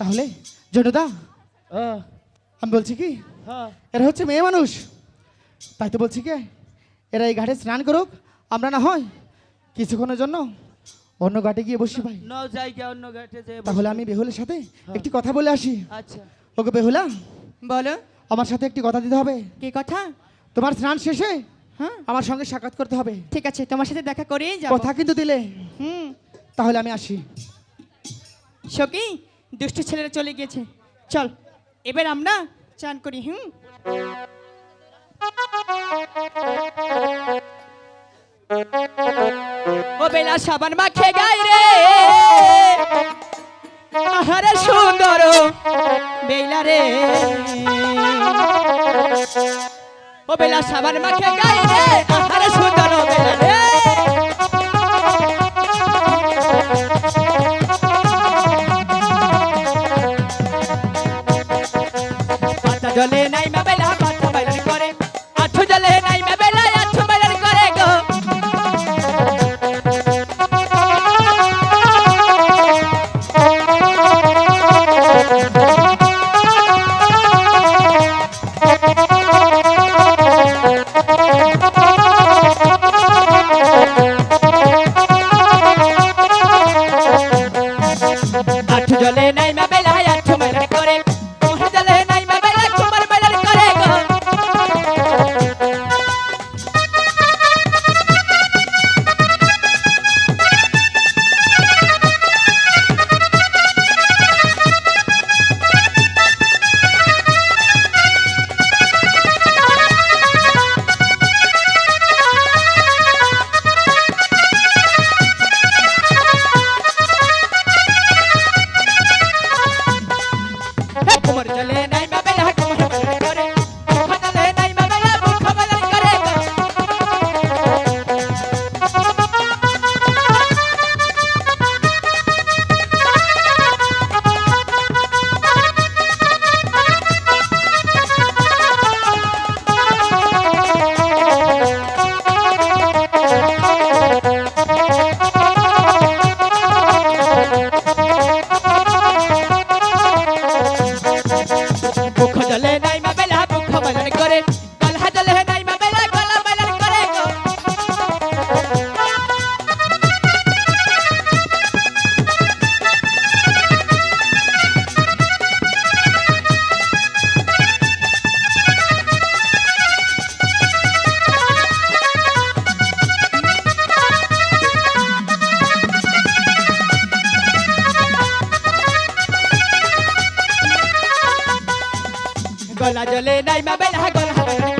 তাহলে জনদা আহ, আমি বলছি কি? হ্যাঁ। এরা হচ্ছে মেয়ে মানুষ। তাই তো বলছি কি? এরা এই ঘাটে স্নান করুক আমরা না হয় কিছুক্ষণের জন্য অন্য ঘাটে গিয়ে বসি ভাই। ন জায়গা অন্য ঘাটে যে তাহলে আমি বেহুলের সাথে একটি কথা বলে আসি। আচ্ছা। ওকে বেহুলা বলো। আমার সাথে একটি কথা দিতে হবে। কি কথা? তোমার স্নান শেষে হ্যাঁ। আমার সঙ্গে সাক্ষাৎ করতে হবে। ঠিক আছে তোমার সাথে দেখা করেই যাব। কথা কিন্তু দিলে। হুম। তাহলে আমি আসি। সখী দুষ্টু ছেলেরা চলে গিয়েছে। চল, এবার আমরা চান করি, হুম? ও বেলা সাবান মাখে গাই রে। আহারে সুন্দর বেলা রে। ও বেলা সাবান মাখে গাই রে। জলে নাই মেবেলা পাতা বাইলান করে। আঠু জলে নাই মেবেলা আঠু বাইলান করে গো। আঠু জলে নাই গলা জলে নাই মেবেলা গলহা বাইলান